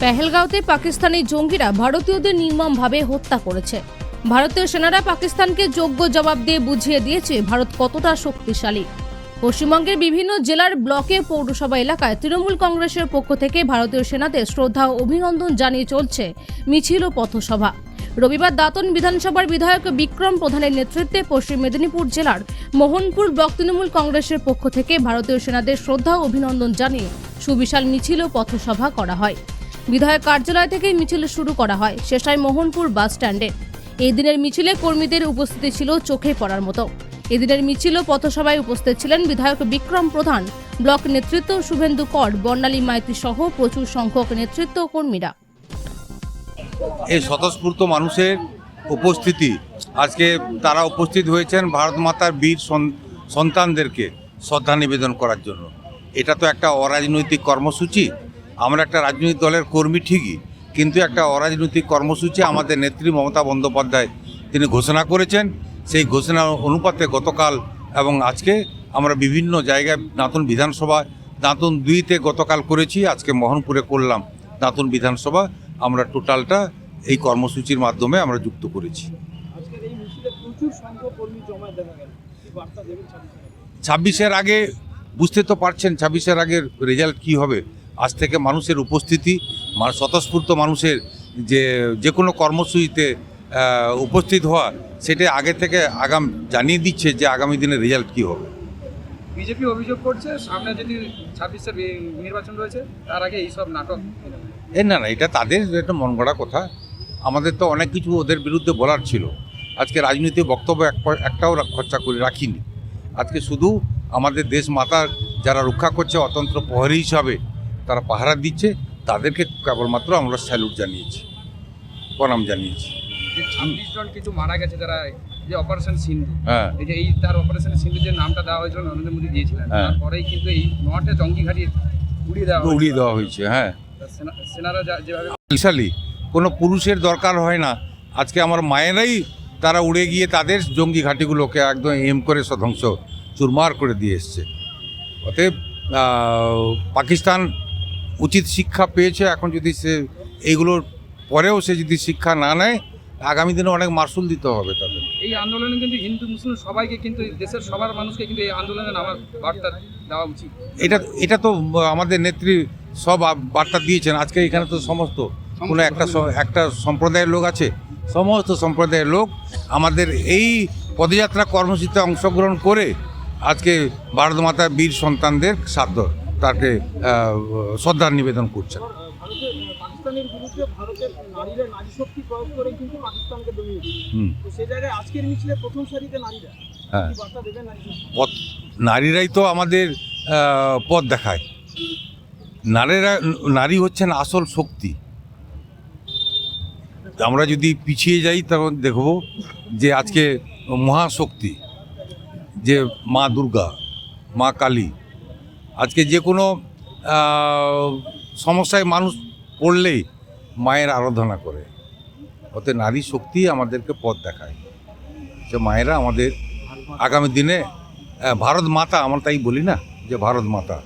পেহেলগাঁওতে পাকিস্তানি জঙ্গিরা ভারতীয়দের নির্মমভাবে হত্যা করেছে। ভারতীয় সেনারা পাকিস্তানকে যোগ্য জবাব দিয়ে বুঝিয়ে দিয়েছে ভারত কতটা শক্তিশালী। পশ্চিমবঙ্গের বিভিন্ন জেলার ব্লকে পৌরসভা এলাকায় তৃণমূল কংগ্রেসের পক্ষ থেকে ভারতীয় সেনাদের শ্রদ্ধা ও অভিনন্দন জানিয়ে চলছে মিছিল ও পথসভা। রবিবার দাতন বিধানসভার বিধায়ক বিক্রম প্রধানের নেতৃত্বে পশ্চিম মেদিনীপুর জেলার মোহনপুর ব্লক তৃণমূল কংগ্রেসের পক্ষ থেকে ভারতীয় সেনাদের শ্রদ্ধা ও অভিনন্দন জানিয়ে সুবিশাল মিছিল ও পথসভা করা হয়। বিধায়ক কার্যালয় থেকে মিছিল শুরু করা হয় শেষ হয় মোহনপুর বাস স্ট্যান্ডে। এই দিনের মিছিলে কর্মীদের উপস্থিতি ছিল চোখে পড়ার মতো। এদিনের মিছিল পথসভায় উপস্থিত ছিলেন বিধায়ক বিক্রম প্রধান, ব্লক নেতৃত্ব শুভেন্দু কর, বর্ণালী মাইতি সহ প্রচুর সংখ্যক নেতৃত্ব কর্মীরা। এই স্বতঃস্ফূর্ত মানুষের উপস্থিতি, আজকে তারা উপস্থিত হয়েছেন ভারত মাতার বীর সন- সন্তানদেরকে শ্রদ্ধা নিবেদন করার জন্য। এটা তো একটা অরাজনৈতিক কর্মসূচি আমরা একটা রাজনৈতিক দলের কর্মী ঠিকই কিন্তু একটা অরাজনৈতিক কর্মসূচি আমাদের নেত্রী মমতা বন্দ্যোপাধ্যায় তিনি ঘোষণা করেছেন। সেই ঘোষণা অনুপাতে গতকাল এবং আজকে আমরা বিভিন্ন জায়গায় দাঁতন বিধানসভা দাঁতন দুইতে গতকাল করেছি আজকে মোহনপুরে করলাম। দাঁতন বিধানসভা আমরা টোটালটা এই কর্মসূচির মাধ্যমে আমরা যুক্ত করেছি। ছাব্বিশের আগে বুঝতে তো পারছেন ছাব্বিশের আগের রেজাল্ট কি হবে? আজ থেকে মানুষের উপস্থিতি স্বতঃস্ফূর্ত মানুষের যে যে কোনো কর্মসূচিতে উপস্থিত হওয়া সেটা আগে থেকে আগাম জানিয়ে দিচ্ছে যে আগামী দিনে রেজাল্ট কি হবে। বিজেপি অভিযোগ করছে সামনে যদি ছাব্বিশের নির্বাচন রয়েছে তার আগে এইসব নাটক এ না না এটা তাদের একটা মন গড়া কথা। আমাদের তো অনেক কিছু ওদের বিরুদ্ধে বলার ছিল। আজকে রাজনীতি বক্তব্য এক একটাও খরচা করে রাখিনি। আজকে শুধু আমাদের দেশ মাতার যারা রক্ষা করছে অতন্ত্র প্রহরী হিসাবে তারা পাহারা দিচ্ছে তাদেরকে কেবলমাত্র আমরা স্যালুট জানিয়েছি প্রণাম জানিয়েছি। ছাব্বিশ জন কিছু মারা গেছে যারা যে অপারেশন সিন্ধু হ্যাঁ। এই যে এই তার অপারেশন সিন্ধু যে নামটা দেওয়া হয়েছিল নরেন্দ্র মোদী দিয়েছিলেন হ্যাঁ। তারপরেই কিন্তু এই নটা জঙ্গি ঘাঁটি উড়িয়ে দেওয়া উড়িয়ে দেওয়া হয়েছে হ্যাঁ। সেনা- সেনারা যেভাবে বিশালী কোনো পুরুষের দরকার হয় না। আজকে আমার মায়েরাই তারা উড়ে গিয়ে তাদের জঙ্গি ঘাঁটিগুলোকে একদম এম করে সব ধ্বংস চুরমার করে দিয়ে এসছে। অতএব পাকিস্তান উচিত শিক্ষা পেয়েছে এখন যদি সে এইগুলোর পরেও সে যদি শিক্ষা না নেয় আগামী দিনে অনেক মাসুল দিতে হবে তাদের। এই আন্দোলনে কিন্তু হিন্দু মুসলিম সবাইকে কিন্তু দেশের সবার মানুষকে কিন্তু এই আন্দোলনে নামার বার্তা দেওয়া উচিত। এটা এটা তো আমাদের নেত্রী সব বার্তা দিয়েছেন। আজকে এখানে তো সমস্ত কোনো একটা একটা সম্প্রদায়ের লোক আছে সমস্ত সম্প্রদায়ের লোক আমাদের এই পদযাত্রা কর্মসূচিতে অংশগ্রহণ করে আজকে ভারত মাতা বীর সন্তানদের সাধ্য তাকে আহ, শ্রদ্ধা নিবেদন করছেন। পাকিস্তানের বিরুদ্ধে ভারতের নারীরা নারী শক্তি প্রয়োগ করে কিন্তু পাকিস্তানকে দমিয়েছে হুম। তো সে জায়গায় আজকের মিছিলে প্রথম সারিতে নারীরা হ্যাঁ? পথ নারীরাই তো আমাদের পথ দেখায়। নারীরা নারী হচ্ছেন আসল শক্তি। আমরা যদি পিছিয়ে যাই তখন দেখব যে আজকে মহাশক্তি যে মা দুর্গা মা কালী আজকে যে কোনো সমস্যায় মানুষ পড়লেই মায়ের আরাধনা করে। অতএব নারী শক্তি আমাদেরকে পথ দেখায়। যে মায়েরা আমাদের আগামী দিনে ভারত মাতা, আমরা তাই বলি না যে ভারত মাতা।